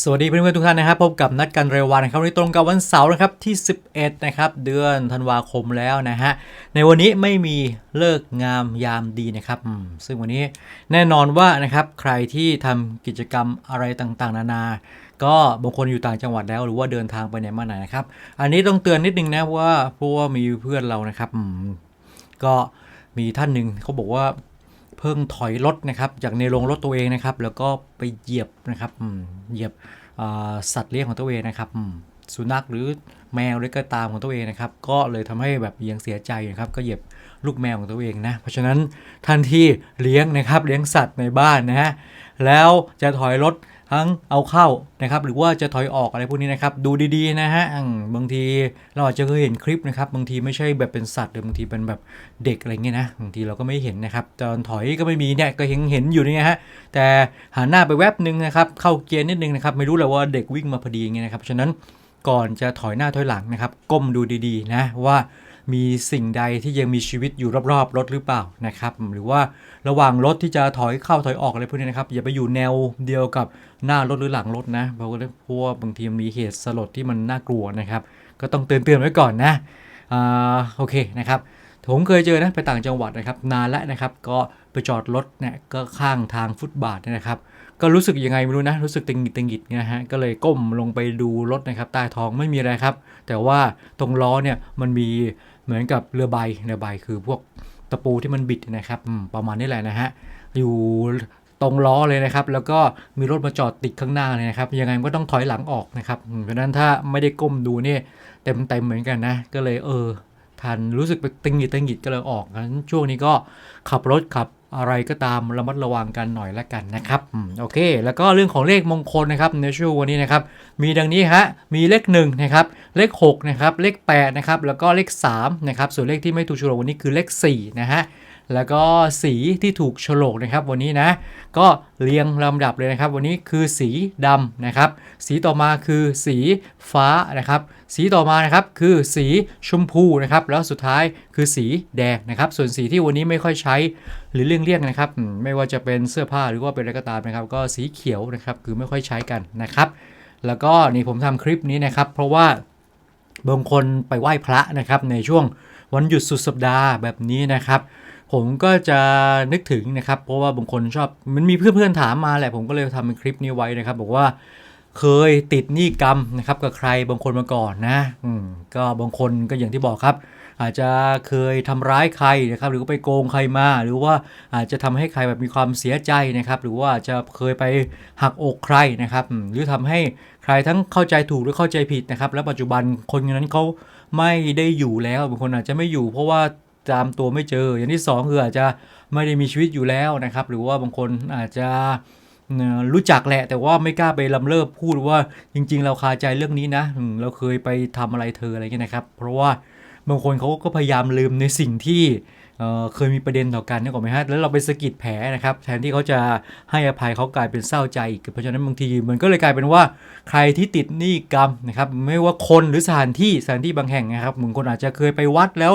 สวัสดีเพื่อนๆทุกท่านนะครับพบกับนัดกันเร็ววันครับวันนี้ตรงกับวันเสาร์นะครับที่ 11 นะครับ เดือนธันวาคมแล้วนะฮะในวันนี้ไม่มีเลิกงามยามดีนะครับซึ่งวันนี้แน่นอนว่านะครับใครที่ทำกิจกรรมอะไรต่างๆ นานา ก็บางคนอยู่ต่างจังหวัดแล้วหรือว่าเดินทางไปไหนมาไหนนะครับ อันนี้ต้องเตือนนิดนึงนะว่าเพราะว่ามีเพื่อนเรานะครับก็มีท่านหนึ่งเขาบอกว่า พิ่งถอยรถนะครับจากในโรงรถตัวเองนะครับ แล้วก็ไปเหยียบนะครับเหยียบสัตว์เลี้ยงของตัวเองนะครับสุนัขหรือแมวหรือก็ตามของตัวเองนะครับ ก็เลยทำให้แบบยังเสียใจนะครับ ก็เหยียบลูกแมวของตัวเองนะเพราะฉะนั้นท่านที่เลี้ยงนะครับเลี้ยงสัตว์ในบ้านนะฮะแล้วจะถอยรถ ทั้งเอาเข้านะครับหรือว่าจะถอยออกอะไรพวกนี้นะครับดูดีๆนะฮะบางทีเราอาจจะเคยเห็นคลิปนะครับบางทีไม่ใช่แบบเป็นสัตว์หรือบางทีเป็นแบบเด็กอะไรเงี้ยนะบางทีเราก็ไม่เห็นนะครับตอนถอยก็ไม่มีเนี่ยก็เห็นเห็นอยู่นี่ฮะแต่หันหน้าไปแวบหนึ่งนะครับเข้าเกียร์นิดนึงนะครับไม่รู้เลยว่าเด็กวิ่งมาพอดีอย่างเงี้ยนะครับฉะนั้นก่อนจะถอยหน้าถอยหลังนะครับก้มดูดีๆนะว่า มีสิ่งใดที่ยังมีชีวิตอยู่รอบๆรถหรือเปล่านะครับ หรือว่าระหว่างรถที่จะถอยเข้าถอยออกอะไรพวกนี้นะครับ อย่าไปอยู่แนวเดียวกับหน้ารถหรือหลังรถนะ เพราะว่าพว่าบางทีมีเหตุสลดที่มันน่ากลัวนะครับ ก็ต้องเตือนๆไว้ก่อนนะอ่าโอเคนะครับผมเคยเจอนะไปต่างจังหวัดนะครับ นานแล้วนะครับ ก็ไปจอดรถเนี่ยก็ข้างทางฟุตบาทนะครับ ก็รู้สึกยังไงไม่รู้นะรู้สึกตึงหิดตึงหิดนะฮะก็เลยก้มลงไปดูรถนะครับใต้ท้องไม่มีอะไรครับ แต่ว่าตรงล้อเนี่ยมันมี เหมือนกับเรือใบเรือใบคือพวกตะปูที่มันบิดนะครับประมาณนี้แหละนะฮะอยู่ตรงล้อเลยนะครับ แล้วก็มีรถมาจอดติดข้างหน้าเลยนะครับ ยังไงก็ต้องถอยหลังออกนะครับเพราะฉะนั้นถ้าไม่ได้ก้มดูนี่เต็มเต็มเหมือนกันนะ ก็เลยเออ คัน รู้สึกไปตึงหิดตึงหิดก็เลยออกงั้นช่วงนี้ก็ขับรถขับอะไรก็ตามระมัดระวังกันหน่อยละกันนะครับโอเค แล้วก็เรื่องของเลขมงคลนะครับในช่วงวันนี้นะครับ มีดังนี้ฮะมีเลข1นะครับเลข6นะครับเลข8นะครับแล้วก็เลข3นะครับส่วนเลขที่ไม่ถูกโฉลกวันนี้คือเลข4นะฮะ แล้วก็สีที่ถูกโฉลกนะครับวันนี้นะ ก็เรียงลำดับเลยนะครับ วันนี้คือสีดำนะครับ สีต่อมาคือสีฟ้านะครับ สีต่อมานะครับคือสีชมพูนะครับ แล้วสุดท้ายคือสีแดงนะครับ ส่วนสีที่วันนี้ไม่ค่อยใช้หรือเลี่ยงๆนะครับ ไม่ว่าจะเป็นเสื้อผ้าหรือว่าเป็นอะไรก็ตามนะครับ ก็สีเขียวนะครับคือไม่ค่อยใช้กันนะครับ แล้วก็นี่ผมทำคลิปนี้นะครับ เพราะว่าบางคนไปไหว้พระนะครับในช่วงวันหยุดสุดสัปดาห์แบบนี้นะครับ ผมก็จะนึกถึงนะครับ เพราะว่าบางคนชอบมันมีเพื่อนๆถามมาแหละ ผมก็เลยทำเป็นคลิปนี้ไว้นะครับ บอกว่าเคยติดหนี้กรรมนะครับกับใครบางคนมาก่อนนะอืมก็บางคนก็อย่างที่บอกครับ อาจจะเคยทำร้ายใครนะครับ หรือว่าไปโกงใครมา หรือว่าอาจจะทำให้ใครแบบมีความเสียใจนะครับ หรือว่าจะเคยไปหักอกใครนะครับหรือทำให้ใครทั้งเข้าใจถูกหรือเข้าใจผิดนะครับ และปัจจุบันคนนั้นเขาไม่ได้อยู่แล้วบางคนอาจจะไม่อยู่ เพราะว่า ตามตัวไม่เจอ อย่างที่สองคืออาจจะไม่ได้มีชีวิตอยู่แล้วนะครับ หรือว่าบางคนอาจจะรู้จักแหละ แต่ว่าไม่กล้าไปลำเลิกพูดว่าจริง ๆ เราคาใจเรื่องนี้นะเราเคยไปทำอะไรเธออะไรเงี้ยนะครับ เพราะว่าบางคนเขาก็พยายามลืมในสิ่งที่เเคยมีประเด็นต่อกันนึกออกไหมฮะแล้วเราไปสะกิดแผลนะครับแทนที่เขาจะให้อภัยเขากลายเป็นเศร้าใจอีกเพราะฉะนั้นบางทีมันก็เลยกลายเป็นว่าใครที่ติดหนี้กรรมนะครับไม่ว่าคนหรือสถานที่สถานที่บางแห่งนะครับบางคนอาจจะเคยไปวัดแล้ว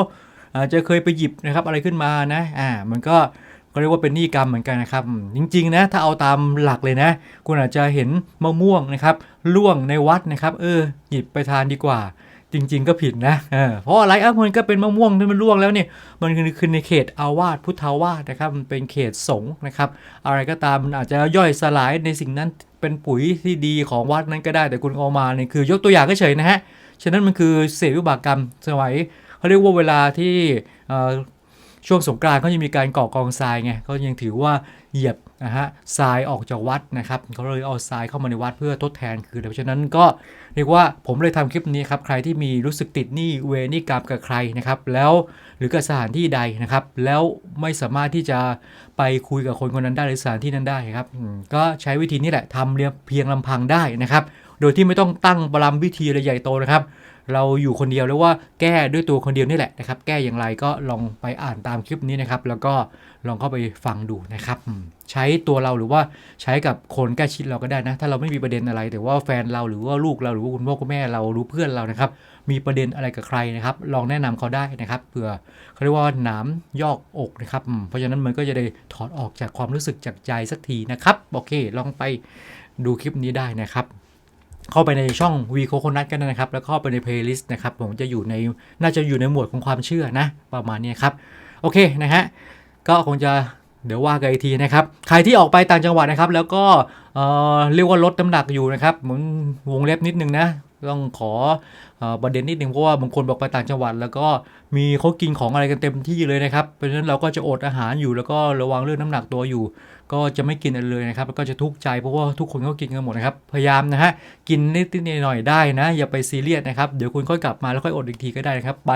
อาจจะเคยไปหยิบนะครับอะไรขึ้นมานะอ่ามันก็ก็เรียกว่าเป็นหนี้กรรมเหมือนกันนะครับ จริงๆนะถ้าเอาตามหลักเลยนะ คุณอาจจะเห็นมะม่วงนะครับล่วงในวัดนะครับ เออ หยิบไปทานดีกว่า จริง ๆ ก็ผิดนะเออเพราะอะไรอะมันก็เป็นมะม่วงที่มันล่วงแล้วเนี่ยมันคือคือในเขตอาวาสพุทธาวาสนะครับมันเป็นเขตสงฆ์นะครับ อะไรก็ตามมันอาจจะย่อยสลายในสิ่งนั้นเป็นปุ๋ยที่ดีของวัดนั้นก็ได้แต่คุณเอามาเนี่ยคือยกตัวอย่างก็เฉยๆนะฮะฉะนั้นมันคือเศษวิบากกรรมสมัย เขาเรียกว่าเวลาที่ช่วงสงกรานต์เขายังมีการก่อกองทรายไงเขายังถือว่าเหยียบนะฮะทรายออกจากวัดนะครับเขาเลยเอาทรายเข้ามาในวัดเพื่อทดแทนคือเพราะฉะนั้นก็เรียกว่าผมเลยทำคลิปนี้ครับใครที่มีรู้สึกติดหนี้เวนี้กรรมกับใครนะครับแล้วหรือกับสถานที่ใดนะครับ แล้วไม่สามารถที่จะไปคุยกับคนคนนั้นได้หรือสถานที่นั้นได้ครับก็ใช้วิธีนี้แหละทำเรียงเพียงลำพังได้นะครับ โดยที่ไม่ต้องตั้งบารมวิธีอะไรใหญ่โตนะครับ เราอยู่คนเดียวแล้วว่าแก้ด้วยตัวคนเดียวนี่แหละนะครับ แก้อย่างไรก็ลองไปอ่านตามคลิปนี้นะครับ แล้วก็ลองเข้าไปฟังดูนะครับ ใช้ตัวเราหรือว่าใช้กับคนใกล้ชิดเราก็ได้นะ ถ้าเราไม่มีประเด็นอะไร แต่ว่าแฟนเราหรือว่าลูกเราหรือว่าคุณพ่อคุณแม่เราหรู้เพื่อนเรานะครับ มีประเด็นอะไรกับใครนะครับ ลองแนะนำเขาได้นะครับเผื่อเขาเรียกว่าหนามยอกอกนะครับ เพราะฉะนั้นมันก็จะได้ถอดออกจากความรู้สึกจากใจสักทีนะครับโอเค ลองไปดูคลิปนี้ได้นะครับ เข้าไปในช่องวีโคโคนัทกันนะครับ แล้วเข้าไปในเพลย์ลิสต์นะครับ ผมจะอยู่ในน่าจะอยู่ในหมวดของความเชื่อนะ ประมาณนี้ครับ โอเคนะฮะก็คงจะเดี๋ยวว่ากันอีกทีนะครับ ใครที่ออกไปต่างจังหวัดนะครับ แล้วก็เอ่อเรียกว่าลดน้ำหนักอยู่นะครับเหมือนวงเล็บนิดนึงนะ ต้องขออประเด็นนิดนึงเพราะว่าบางคนบอกไปต่างจังหวัด แล้วก็มีเขากินของอะไรกันเต็มที่เลยนะครับ เพราะฉะนั้นเราก็จะอดอาหารอยู่แล้วก็ระวังเรื่องน้ำหนักตัวอยู่ ก็จะไม่กินอะไรเลยนะครับแล้วก็จะทุกข์ใจเพราะว่าทุกคนก็กินกันหมดนะครับ พยายามนะฮะกินนิดๆหน่อยๆได้นะ อย่าไปซีเรียสนะครับ เดี๋ยวคุณค่อยกลับมาแล้วค่อยอดอีกทีก็ได้นะครับ ไป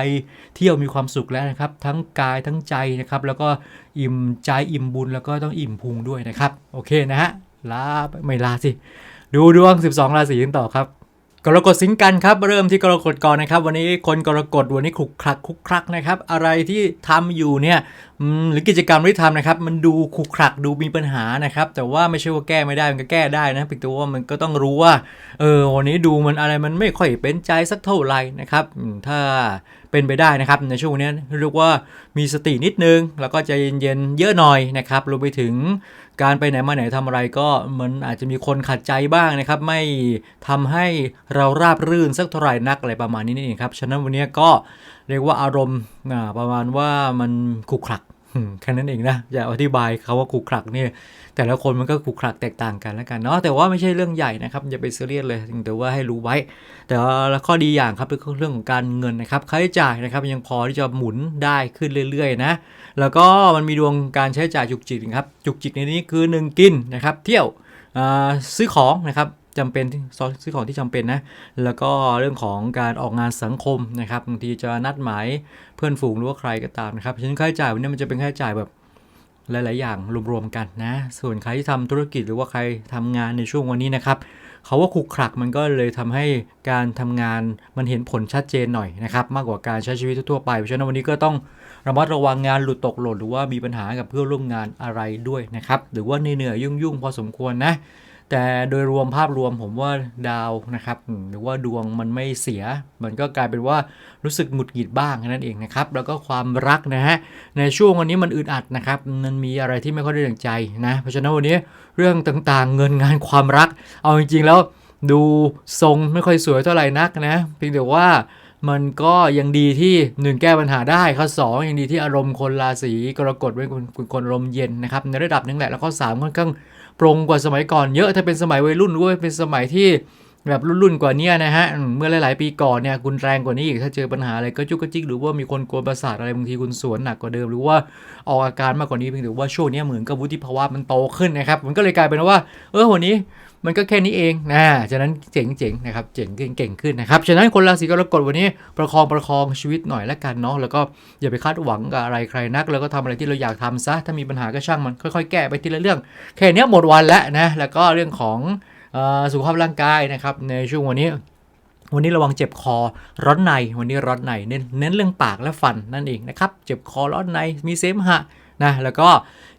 เที่ยวมีความสุขแล้วนะครับ ทั้งกายทั้งใจนะครับ แล้วก็อิ่มใจอิ่มบุญแล้วก็ต้องอิ่มพุงด้วยนะครับ โอเคนะฮะลาไม่ลาสิดูดวง 12 ราศีกันต่อครับ กรกฎสิงกันครับเริ่มที่กรกฎก่อนนะครับ วันนี้คนกรกฎวันนี้ขลุกคลักคลุกคลักนะครับ อะไรที่ทำอยู่เนี่ยหรือกิจกรรมที่ทำนะครับ มันดูขลุกคลักดูมีปัญหานะครับ แต่ว่าไม่ใช่ว่าแก้ไม่ได้มันก็แก้ได้นะเพียงแต่ว่ามันก็ต้องรู้ว่าเออวันนี้ดูมันอะไรมันไม่ค่อยเป็นใจสักเท่าไหร่นะครับถ้าเป็นไปได้นะครับในช่วงนี้เรียกว่ามีสตินิดนึง แล้วก็ใจเย็นๆเยอะหน่อยนะครับรวมไปถึง การไปไหนมาไหนทำอะไรก็มันอาจจะมีคนขัดใจบ้างนะครับ ไม่ทำให้เราราบรื่นสักเท่าไหร่นักอะไรประมาณนี้นี่เองครับ ฉะนั้นวันนี้ก็เรียกว่าอารมณ์ประมาณว่ามันขลุกขลัก แค่นั้นเองนะอย่าอธิบายเขาว่าขลุกขลักเนี่ยแต่ละคนมันก็ขลุกขลักแตกต่างกันแล้วกันเนาะแต่ว่าไม่ใช่เรื่องใหญ่นะครับอย่าไปซีเรียสเลยแต่ว่าให้รู้ไว้ แต่ว่าข้อดีอย่างครับคือเรื่องของการเงินนะครับค่าใช้จ่ายนะครับยังพอที่จะหมุนได้ขึ้นเรื่อยๆนะแล้วก็มันมีดวงการใช้จ่ายจุกจิกนะครับจุกจิกในนี้คือ 1 กินนะครับเที่ยวซื้อของนะครับ จำเป็นซื้อของที่จำเป็นนะ แล้วก็เรื่องของการออกงานสังคมนะครับบางทีจะนัดหมายเพื่อนฝูงหรือว่าใครก็ตามนะครับฉะนั้นค่าใช้จ่ายวันนี้มันจะเป็นค่าใช้จ่ายแบบหลาย ๆ อย่างรวม ๆ กันนะ ส่วนใครที่ทำธุรกิจหรือว่าใครทำงานในช่วงวันนี้นะครับเขาว่าขลุกขลักมันก็เลยทำให้การทำงานมันเห็นผลชัดเจนหน่อยนะครับ มากกว่าการใช้ชีวิตทั่ว ๆ ไป เพราะฉะนั้นวันนี้ก็ต้องระมัดระวังงานหลุดตกหล่นหรือว่ามีปัญหากับเพื่อนร่วมงานอะไรด้วยนะครับ หรือว่าเหนื่อยยุ่ง ๆ พอสมควรนะ แต่โดยรวมภาพรวมผมว่าดาวนะครับ หรือว่าดวงมันไม่เสีย มันก็กลายเป็นว่ารู้สึกหงุดหงิดบ้างแค่นั่นเองนะครับ แล้วก็ความรักนะฮะในช่วงวันนี้มันอึดอัดนะครับ มันมีอะไรที่ไม่ค่อยได้ดังใจนะเพราะฉะนั้นวันนี้เรื่องต่างๆ เงินงานความรัก เอาจริงๆแล้วดูทรงไม่ค่อยสวยเท่าไหร่นักนะเพียงแต่ว่า มันก็ยังดีที่หนึ่งแก้ปัญหาได้ข้อสองยังดีที่อารมณ์คนราศีกรกฎเป็นคนคนอารมณ์เย็นนะครับในระดับหนึงแหละแล้วข้อสามค่อนข้างปรงกว่าสมัยก่อนเยอะถ้าเป็นสมัยวัยรุ่นหรือว่าเป็นสมัยที่แบบรุ่นๆกว่านี้นะฮะ เมื่อหลาย ๆ ปีก่อนเนี่ยคุณแรงกว่านี้อีก ถ้าเจอปัญหาอะไรก็จุกกระจิกหรือว่ามีคนกวนประสาทอะไรบางทีคุณสวนหนักกว่าเดิม หรือว่าออกอาการมากกว่านี้เพียงแต่ว่าช่วงนี้เหมือนกับวุฒิภาวะมันโตขึ้นนะครับ มันก็เลยกลายเป็นว่า เออวันนี้ มันก็แค่นี้เองนะฉะนั้นเจ๋งเจ๋งๆนะครับเจ๋งเก่งขึ้นนะครับฉะนั้นคนราศีกรกฎวันนี้ประคองประคองชีวิตหน่อยละกันเนาะแล้วก็อย่าไปคาดหวังกับอะไรใครนัก แล้วก็ทำอะไรที่เราอยากทำซะถ้ามีปัญหาก็ช่างมันค่อยๆ แก้ไปทีละเรื่อง แค่เนี้ยหมดวันแล้วนะแล้วก็เรื่องของออสุขภาพร่างกายนะครับในช่วงวันนี้วันนี้ระวังเจ็บคอร้อนในวันนี้ร้อนในเน้นเน้นเรื่องปากและฟันนั่นเองนะครับ เจ็บคอร้อนในมีเสมหะ นะแล้วก็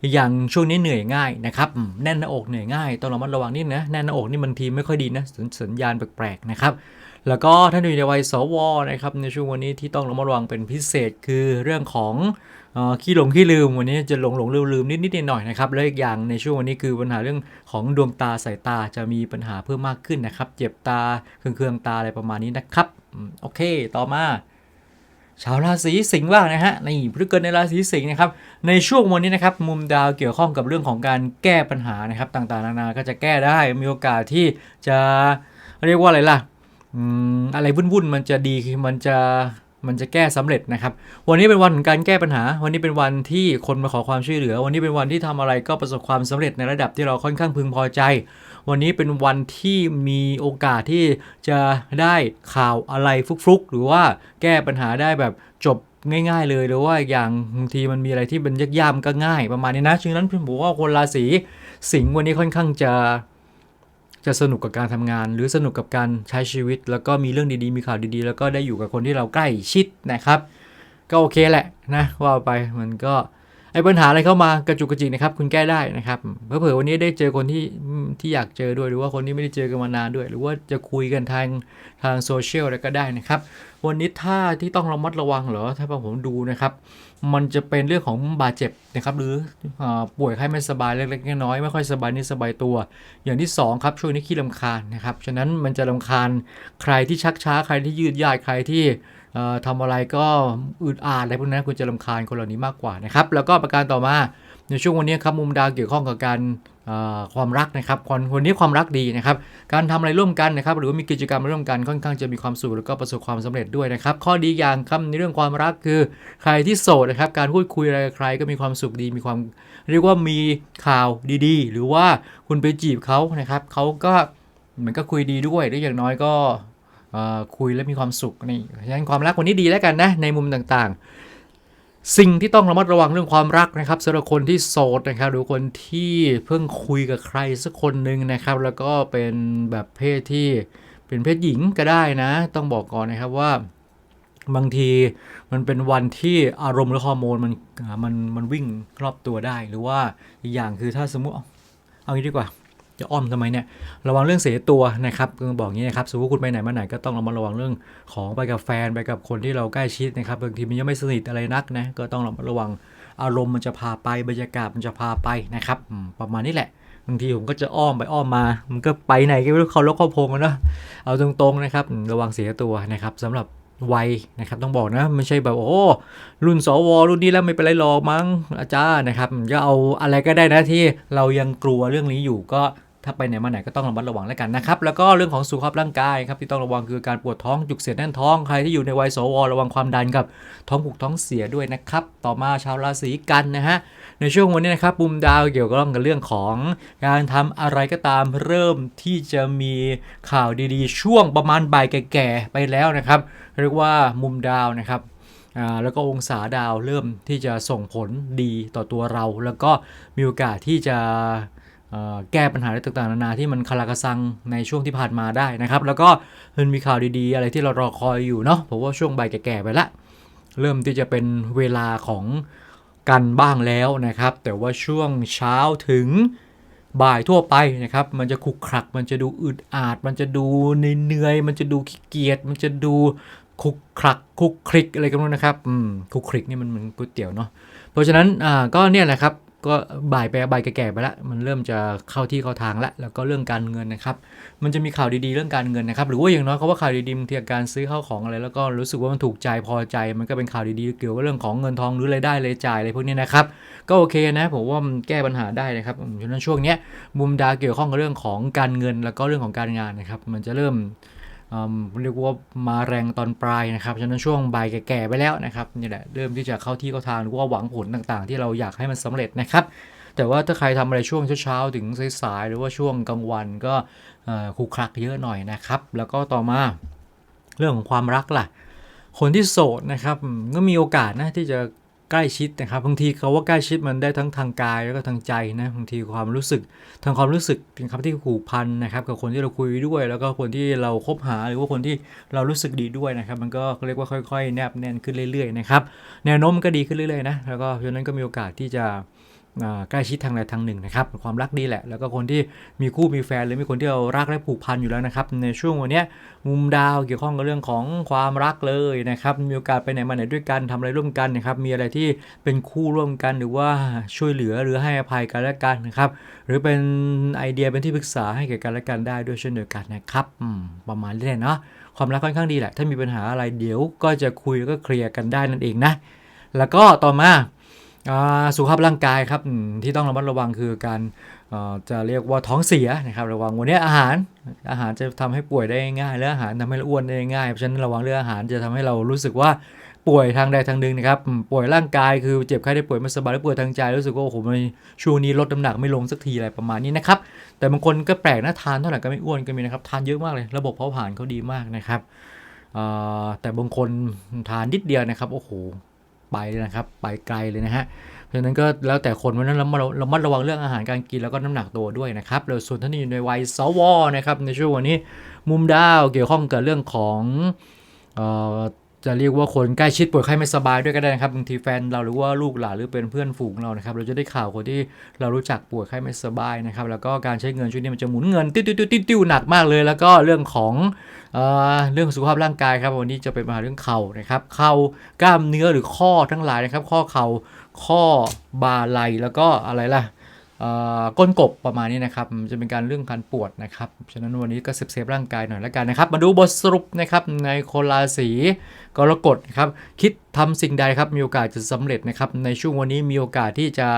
อีกอย่างช่วงนี้เหนื่อยง่ายนะครับแน่นหน้าอกเหนื่อยง่ายต้องระมัดระวังนิดนะแน่นหน้าอกนี่บางทีไม่ค่อยดีนะสัญสัญญาณแปลกๆนะครับแล้วก็ท่านอยู่ในวัยสวนะครับในช่วงวันนี้ที่ต้องระมัดระวังเป็นพิเศษคือเรื่องของออขี้หลงขี้ลืมวันนี้จะหลงหลงลืมลืมนิดนิดหน่อยนะครับแล้วอีกอย่างในช่วงวันนี้คือปัญหาเรื่องของดวงตาสายตาจะมีปัญหาเพิ่มมากขึ้นนะครับ เจ็บตาเคืองๆตาอะไรประมาณนี้นะครับโอเค ต่อมา ชาวราศีสิงห์บ้างนะฮะนี่พฤกษ์เกิดในราศีสิงห์นะครับในช่วงวันนี้นะครับมุมดาวเกี่ยวข้องกับเรื่องของการแก้ปัญหานะครับต่างๆนานาก็จะแก้ได้มีโอกาสที่จะเรียกว่าอะไรล่ะอืมอะไรวุ่นๆมันจะดีมันจะ มันจะแก้สำเร็จนะครับ วันนี้เป็นวันของการแก้ปัญหา วันนี้เป็นวันที่คนมาขอความช่วยเหลือ วันนี้เป็นวันที่ทำอะไรก็ประสบความสำเร็จในระดับที่เราค่อนข้างพึงพอใจ วันนี้เป็นวันที่มีโอกาสที่จะได้ข่าวอะไรฟุกๆ หรือว่าแก้ปัญหาได้แบบจบง่ายๆ เลยหรือว่าอย่างบางทีมันมีอะไรที่เป็นยากๆก็ง่ายประมาณนี้นะฉะนั้นผมบอกว่าคนราศีสิงห์วันนี้ค่อนข้างจะ จะสนุกกับการทำงาน หรือสนุกกับการใช้ชีวิต แล้วก็มีเรื่องดีๆ มีข่าวดีๆ แล้วก็ได้อยู่กับคนที่เราใกล้ชิดนะครับ ก็โอเคแหละนะว่าไปมันก็ไอ้ปัญหาอะไรเข้ามากระจุกกระจิกนะครับ คุณแก้ได้นะครับเผื่อวันนี้ได้เจอคนที่ที่อยากเจอด้วย หรือว่าคนที่ไม่ได้เจอกันมานานด้วย หรือว่าจะคุยกันทางทางโซเชียลอะไรก็ได้นะครับ วันนี้ท่าที่ต้องระมัดระวังเหรอถ้าผมดูนะครับ มันจะเป็นเรื่องของบาดเจ็บนะครับหรืออป่วยไข้ไม่สบายเล็กๆน้อยๆไม่ค่อยสบายนี่สบายตัว อย่างที่สองครับช่วงนี้ขี้ลำคาญนะครับฉะนั้นมันจะลำคาญใครที่ชักช้าใครที่ยืดยาดใครที่ทำอทำอะไรก็อึดอัดอะไรพวกนั้นคุณจะลำคาญคนเหล่านี้มากกว่านะครับแล้วก็ประการต่อมา ในช่วงวันนี้ครับมุมดาวเกี่ยวข้องกับการความรักนะครับคนนนี้ความรักดีนะครับ การทำอะไรร่วมกันนะครับหรือว่ามีกิจกรรมร่วมกันค่อนข้างจะมีความสุขแล้วก็ประสบความสำเร็จด้วยนะครับ ข้อดีอย่างครับในเรื่องความรักคือใครที่โสดนะครับ การพูดคุยอะไรกับใครก็มีความสุขดีมีความ เรียกว่ามีข่าวดีๆ หรือว่าคุณไปจีบเขานะครับเขาก็เหมือนก็คุยดีด้วยหรืออย่างน้อยก็คุยแล้วมีความสุขนี่ฉะนั้นความรักวันนี้ดีแล้วกันนะในมุมต่าง สิ่งที่ต้องระมัดระวังเรื่องความรักนะครับสำหรับคนที่โสดนะครับหรือคนที่เพิ่งคุยกับใครสักคนหนึ่งนะครับ แล้วก็เป็นแบบเพศที่เป็นเพศหญิงก็ได้นะ ต้องบอกก่อนนะครับว่าบางทีมันเป็นวันที่อารมณ์หรือฮอร์โมนมันมันมันวิ่งรอบตัวได้ หรือว่าอีกอย่างคือถ้าสมมติเอางี้ดีกว่า จะอ้อมทำไมเนี่ยระวังเรื่องเสียตัวนะครับคือบอกงี้นะครับสมมติคุณไปไหนมาไหนก็ต้องระมัดระวังเรื่องของไปกับแฟนไปกับคนที่เราใกล้ชิดนะครับบางทีมันยังไม่สนิทอะไรนักนะก็ต้องระมัดระวังอารมณ์มันจะพาไปบรรยากาศมันจะพาไปนะครับประมาณนี้แหละบางทีผมก็จะอ้อมไปอ้อมมา มันก็ไปไหนก็ไม่รู้เขาลกเขาพงกันเนะเอาตรงๆนะครับระวังเสียตัวนะครับสำหรับวัยนะครับต้องบอกนะไม่ใช่แบบโอ้รุ่นสวรุ่นนี้แล้วไม่เป็นไรหรอกมั้งอาจารย์นะครับก็เอาอะไรก็ได้นะที่เรายังกลัวเรื่องนี้อยู่ก็ ถ้าไปไหนมาไหนก็ต้องระมัดระวังแล้วกันนะครับ แล้วก็เรื่องของสุขภาพร่างกายครับที่ต้องระวังคือการปวดท้องจุกเสียดแน่นท้องใครที่อยู่ในวัยสวระวังความดันกับท้องผูกท้องเสียด้วยนะครับ ต่อมาชาวราศีกันนะฮะในช่วงวันนี้นะครับปุ่มดาวเกี่ยวกับเรื่องของการทำอะไรก็ตามเริ่มที่จะมีข่าวดีๆ ช่วงประมาณบ่ายแก่ๆไปแล้วนะครับ เรียกว่ามุมดาวนะครับอ่าแล้วก็องศาดาวเริ่มที่จะส่งผลดีต่อตัวเรา แล้วก็มีโอกาสที่จะ แก้ปัญหาต่างๆนานาที่มันคาราคาซังในช่วงที่ผ่านมาได้นะครับ แล้วก็มันมีข่าวดีๆ อะไรที่เรารอคอยอยู่เนาะผมว่าช่วงใบแก่ๆไปละ เริ่มที่จะเป็นเวลาของกันบ้างแล้วนะครับ แต่ว่าช่วงเช้าถึงบ่ายทั่วไปนะครับ มันจะขุกขลัก มันจะดูอึดอาด มันจะดูเหนื่อยมันจะดูขี้เกียจ มันจะดูคุกคลักคุกคลิกอะไรกันนู้นนะครับ อืมคุกคลิกนี่มันเหมือนก๋วยเตี๋ยวเนาะ เพราะฉะนั้นอ่าก็เนี่ยแหละครับ ก็บ่ายไปบ่ายแก่ๆไปละมันเริ่มจะเข้าที่เข้าทางละแล้วก็เรื่องการเงินนะครับ มันจะมีข่าวดีๆเรื่องการเงินนะครับ หรือว่าอย่างน้อยเขาว่าข่าวดีๆบางทีการซื้อเข้าของอะไร แล้วก็รู้สึกว่ามันถูกใจพอใจ มันก็เป็นข่าวดีๆเกี่ยวกับเรื่องของเงินทองหรือรายได้รายจ่ายอะไรพวกนี้นะครับ ก็โอเคนะผมว่ามันแก้ปัญหาได้นะครับฉะนั้นช่วงเนี้ยมุมดาเกี่ยวข้องกับเรื่องของการเงินแล้วก็เรื่องของการงานนะครับ มันจะเริ่ม เรียกว่ามาแรงตอนปลายนะครับ ฉะนั้นช่วงบ่ายแก่ๆไปแล้วนะครับนี่แหละเริ่มที่จะเข้าที่เข้าทางหรือว่าหวังผลต่างๆ ที่เราอยากให้มันสำเร็จนะครับ แต่ว่าถ้าใครทำอะไรช่วงเช้าๆถึงสายๆหรือว่าช่วงกลางวันก็คุกคลักเยอะหน่อยนะครับ แล้วก็ต่อมาเรื่องของความรักล่ะ คนที่โสดนะครับก็มีโอกาสนะที่จะ ใกล้ชิดนะครับบางทีเขาว่าใกล้ชิดมันได้ทั้งทางกายแล้วก็ทางใจนะบางทีความรู้สึกทางความรู้สึกเป็นคำที่ผูกพันนะครับ กับคนที่เราคุยด้วย แล้วก็คนที่เราคบหาหรือว่าคนที่เรารู้สึกดีด้วยนะครับ มันก็เรียกว่าค่อย ๆ แนบแน่นขึ้นเรื่อยๆนะครับแนวโน้มก็ดีขึ้นเรื่อยๆนะแล้วก็เพราะฉะนั้นก็มีโอกาสที่จะ ใกล้ชิดทางใดทางหนึ่งนะครับความรักดีแหละ แล้วก็คนที่มีคู่มีแฟนหรือมีคนที่เรารักและผูกพันอยู่แล้วนะครับ ในช่วงวันนี้มุมดาวเกี่ยวข้องกับเรื่องของความรักเลยนะครับมีโอกาสไปไหนมาไหนด้วยกันทำอะไรร่วมกันนะครับมีอะไรที่เป็นคู่ร่วมกันหรือว่าช่วยเหลือหรือให้อภัยกันและกันนะครับหรือเป็นไอเดียเป็นที่ปรึกษาให้แก่กันและกันได้ด้วยเช่นเดียวกันนะครับประมาณนี้เนาะความรักค่อนข้างดีแหละ ถ้ามีปัญหาอะไรเดี๋ยวก็จะคุยก็เคลียร์กันได้นั่นเองนะแล้วก็ต่อมา สุขภาพร่างกายครับที่ต้องระมัดระวังคือการจะเรียกว่าท้องเสียนะครับระวังวันนี้อาหารอาหารจะทำให้ป่วยได้ง่ายและอาหารทำให้อ้วนได้ง่ายเพราะฉะนั้นระวังเรื่องอาหารจะทำให้เรารู้สึกว่าป่วยทางใดทางหนึ่งนะครับป่วยร่างกายคือเจ็บไข้ได้ป่วยไม่สบายหรือป่วยทางใจรู้สึกว่าโอ้โหมันช่วงนี้ลดน้ำหนักไม่ลงสักทีอะไรประมาณนี้นะครับแต่บางคนก็แปลกนะทานเท่าไหร่ก็ไม่อ้วนก็มีนะครับทานเยอะมากเลยระบบเผาผลาญเขาดีมากนะครับแต่บางคนทานนิดเดียวนะครับโอ้โห ไปเลยนะครับ ไปไกลเลยนะฮะเพราะฉะนั้นก็แล้วแต่คนเพราะนั้นเราเราระมัดระวังเรื่องอาหารการกินแล้วก็น้ำหนักตัวด้วยนะครับแล้วส่วนท่านที่อยู่ในวัยสวนะครับในช่วงวันนี้มุมดาวเกี่ยวข้องกับเรื่องของจะเรียกว่าคนใกล้ชิดป่วยไข้ไม่สบายด้วยก็ได้นะครับบางทีแฟนเราหรือว่าลูกหลานหรือเป็นเพื่อนฝูงเรานะครับเราจะได้ข่าวคนที่เรารู้จักป่วยไข้ไม่สบายนะครับแล้วก็การใช้เงินช่วงนี้มันจะหมุนเงินติ้วติ้วติ้วติ้วหนักมากเลย แล้วก็เรื่องของ เรื่องสุขภาพร่างกายครับวันนี้จะเป็นปัญหาเรื่องเข่านะครับเข่ากล้ามเนื้อหรือข้อทั้งหลายนะครับ ข้อเข่าข้อบ่าไหลแล้วก็อะไรล่ะก้นกบประมาณนี้นะครับจะเป็นการเรื่องการปวดนะครับฉะนั้นวันนี้ก็เซฟเซฟร่างกายหน่อยแล้วกันนะครับ มาดูบทสรุปนะครับในคนราศีกรกฎนะครับคิดทำสิ่งใดครับมีโอกาสจะสำเร็จนะครับในช่วงวันนี้มีโอกาสที่จะ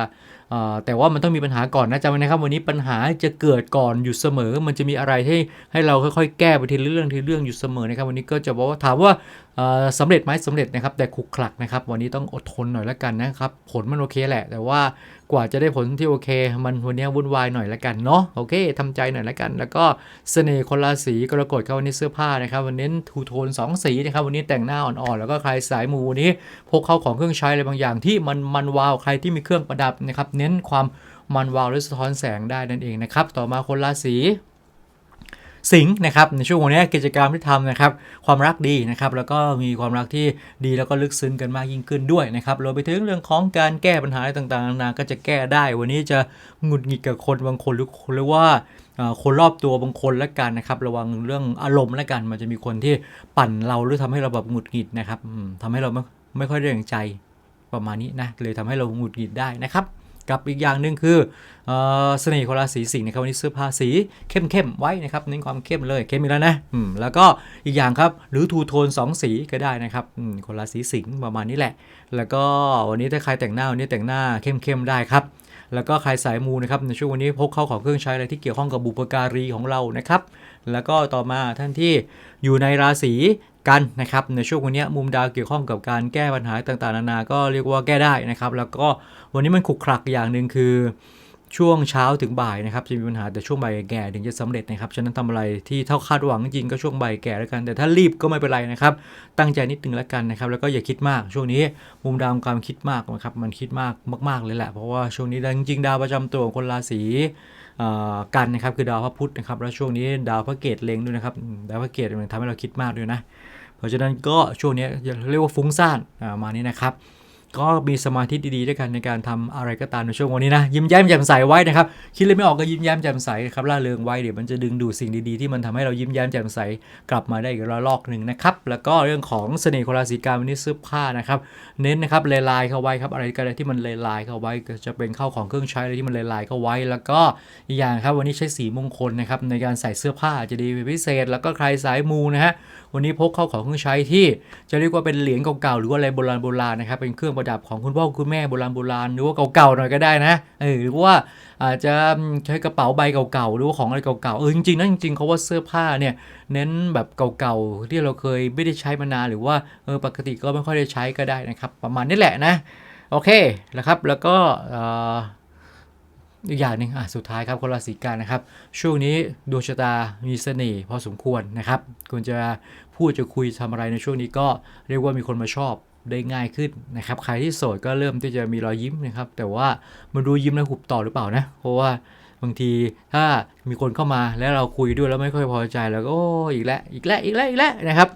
แต่ว่ามันต้องมีปัญหาก่อนนะจำไว้นะครับ วันนี้ปัญหาจะเกิดก่อนอยู่เสมอ มันจะมีอะไรให้ให้เราค่อยๆ แก้ไปทีเรื่องทีเรื่องอยู่เสมอนะครับ วันนี้ก็จะบอกว่าถามว่า สำเร็จไหมสำเร็จนะครับ แต่ขลุกขลักนะครับ วันนี้ต้องอดทนหน่อยล้วกันนะครับ ผลมันโอเคแหละ แต่ว่ากว่าจะได้ผลที่โอเค มันวันนี้วุ่นวายหน่อยล้วกันเนาะโอเคทำใจหน่อยล้วกัน แล้วก็เสน่ห์คนราศีกรกฎครับวันนี้เสื้อผ้านะครับ วันนี้ทูโทนสองสีนะครับ วันนี้แต่งหน้าอ่อนๆแล้วก็ใครสายมูวันนี้พกเข้าของเครื่องใช้อะไรบางอย่างที่มันมันวาวใครที่มีเครื่องประดับนะครับ เน้นความมันวาวและสะท้อนแสงได้นั่นเองนะครับ ต่อมาคนราศี สิงห์นะครับในช่วงวันนี้กิจกรรมที่ทำนะครับความรักดีนะครับแล้วก็มีความรักที่ดีแล้วก็ลึกซึ้งกันมากยิ่งขึ้นด้วยนะครับรวมไปถึงเรื่องของการแก้ปัญหาต่างๆนานาก็จะแก้ได้ วันนี้จะหงุดหงิดกับคนบางคนหรือหรือว่าคนรอบตัวบางคนและกันนะครับระวังเรื่องอารมณ์และกัน มันจะมีคนที่ปั่นเราหรือทำให้เราแบบหงุดหงิดนะครับอืมทำให้เราไม่ไม่ค่อยได้อย่างใจประมาณนี้นะเลยทำให้เราหงุดหงิดได้นะครับ กับอีกอย่างหนึ่งคือเสน่ห์ของราศีสิงห์นะครับวันนี้เสื้อผ้าสีเข้มๆไว้นะครับเน้นความเข้มเลยเข้มอีกแล้วนะอืมแล้วก็อีกอย่างครับหรือทูโทนสองสีก็ได้นะครับอืมคนราศีสิงห์ประมาณนี้แหละ แล้วก็วันนี้ถ้าใครแต่งหน้าวันนี้แต่งหน้าเข้มๆได้ครับแล้วก็ใครสายมูนะครับในช่วงวันนี้พกเข้าของเครื่องใช้อะไรที่เกี่ยวข้องกับบุปการีของเรานะครับแล้วก็ต่อมาท่านที่อยู่ในราศี กันนะครับในช่วงวันนี้มุมดาวเกี่ยวข้องกับการแก้ปัญหาต่างๆนานาก็เรียกว่าแก้ได้นะครับ แล้วก็วันนี้มันขุกขลักอย่างหนึ่งคือช่วงเช้าถึงบ่ายนะครับจะมีปัญหาแต่ช่วงบ่ายแก่ถึงจะสำเร็จนะครับฉะนั้นทำอะไรที่เท่าคาดหวังจริงก็ช่วงบ่ายแก่แล้วกัน แต่ถ้ารีบก็ไม่เป็นไรนะครับ ตั้งใจนิดนึงแล้วกันนะครับ แล้วก็อย่าคิดมากช่วงนี้มุมดาวของการคิดมากนะครับมันคิดมากมาก ๆเลยแหละเพราะว่าช่วงนี้จริงๆดาวประจำตัวของคนราศีกันนะครับคือดาวพระพุธนะครับแล้วช่วงนี้ดาวพระเกตเล็งด้วยนะครับดาวพระเกตมันทำให้เราคิดมากด้วยนะ เพราะฉะนั้นก็ช่วงนี้เรียกว่าฟุ้งซ่านอ่ามานี้นะครับ ก็มีสมาธิดีๆด้วยกันในการทำอะไรก็ตามในช่วงวันนี้นะยิ้มแย้มแจ่มใสไว้นะครับคิดเลยไม่ออกก็ยิ้มแย้มแจ่มใสครับล่าเริงไว้เดี๋ยวมันจะดึงดูดสิ่งดีๆที่มันทำให้เรายิ้มแย้มแจ่มใสกลับมาได้อีกระลอกหนึ่งนะครับแล้วก็เรื่องของเสน่ห์ของราศีกันวันนี้เสื้อผ้านะครับเน้นนะครับลายลายเข้าไว้ครับอะไรก็ได้ที่มันลายลายเข้าไว้ก็จะเป็นเข้าของเครื่องใช้อะไรที่มันลายลายเข้าไว้ แล้วก็อีกอย่างครับวันนี้ใช้สีมงคลนะครับในการใส่เสื้อผ้าจะดีเป็นพิเศษ แล้วก็ใครสายมูนะฮะ วันนี้พกเข้าของเครื่องใช้ที่จะเรียกว่าเป็นเหรียญเก่าๆหรือว่าอะไรโบราณโบราณนะครับเป็นเครื่องประดับของคุณพ่อคุณแม่โบราณโบราณหรือว่าเก่าๆหน่อยก็ได้นะเออหรือว่าอาจจะใช้กระเป๋าใบเก่าๆหรือว่าของอะไรเก่าๆเออจริงๆนะจริงๆเขาว่าเสื้อผ้าเนี่ยเน้นแบบเก่าๆที่เราเคยไม่ได้ใช้มานานหรือว่าเออปกติก็ไม่ค่อยได้ใช้ก็ได้นะครับ ประมาณนี้แหละนะโอเคนะครับแล้วก็อีกอย่างหนึ่งอะสุดท้ายครับคนราศีกันนะครับ ช่วงนี้ดวงชะตามีเสน่ห์พอสมควรนะครับคุณจะ พูดจะคุยทำอะไรในช่วงนี้ก็เรียกว่ามีคนมาชอบได้ง่ายขึ้นนะครับ ใครที่โสดก็เริ่มที่จะมีรอยยิ้มนะครับ แต่ว่ามันดูยิ้มแล้วหุบต่อหรือเปล่านะ เพราะว่าบางทีถ้ามีคนเข้ามาแล้วเราคุยด้วยแล้วไม่ค่อยพอใจแล้วก็โอ้อีกแล้วอีกแล้วอีกแล้วอีกแล้วนะครับ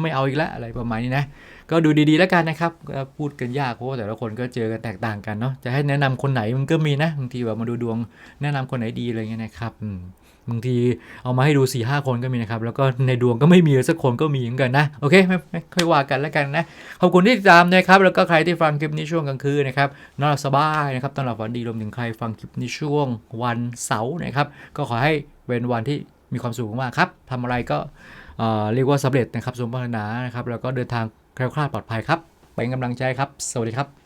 ไม่เอาอีกแล้วอะไรประมาณนี้นะก็ดูดีๆแล้วกันนะครับพูดกันยากเพราะว่าแต่ละคนก็เจอกันแตกต่างกันเนาะจะให้แนะนำคนไหนมันก็มีนะบางทีแบบมาดูดวงแนะนำคนไหนดีอะไรเงี้ยนะครับอืม บางทีเอามาให้ดู4ี่ห้าคนก็มีนะครับ แล้วก็ในดวงก็ไม่มีสักคนก็มีเหมือนกันนะ โอเค ไม่ไม่ค่อยว่ากันแล้วกันนะ ขอบคุณที่ติดตามนะครับ แล้วก็ใครที่ฟังคลิปนี้ช่วงกลางคืนนะครับนอนหลับสบายนะครับตอนหลับฝันดีรวมถึงใครฟังคลิปนี้ช่วงวันเสาร์นะครับ ก็ขอให้เป็นวันที่มีความสุขมากครับทำอะไรก็เรียกว่าสำเร็จนะครับสมปรารถนานะครับ แล้วก็เดินทางแคล้วคลาดปลอดภัยครับ เป็นกำลังใจครับ สวัสดีครับ